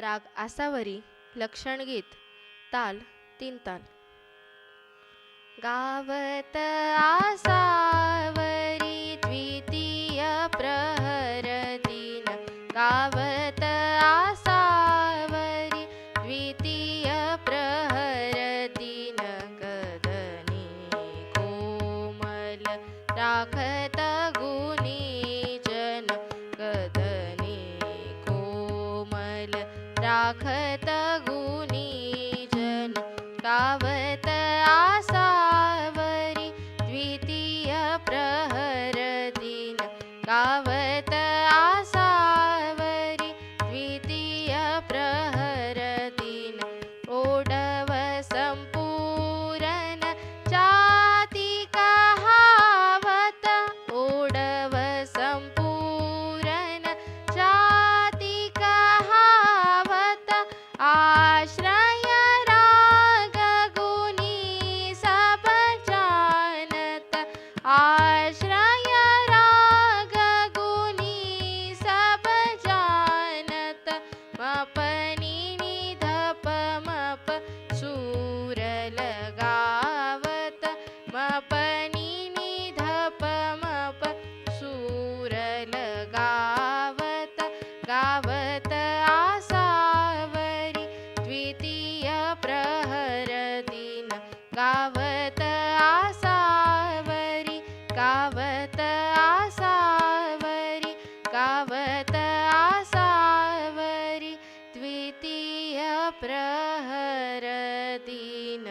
राग आसावरी लक्षणगीत ताल तीन ताल गावत आसावरी द्वितीय प्रहर दिन. गावत आसावरी द्वितीय प्रहर दिन. कदनी कोमल राख राखत गुणी जन गावत आसावरी द्वितीय प्रहर दिन गावत द्वितीय प्रहर दिन गावत आसावरी गावत आसावरी गावत आसावरी। द्वितीय प्रहर दिन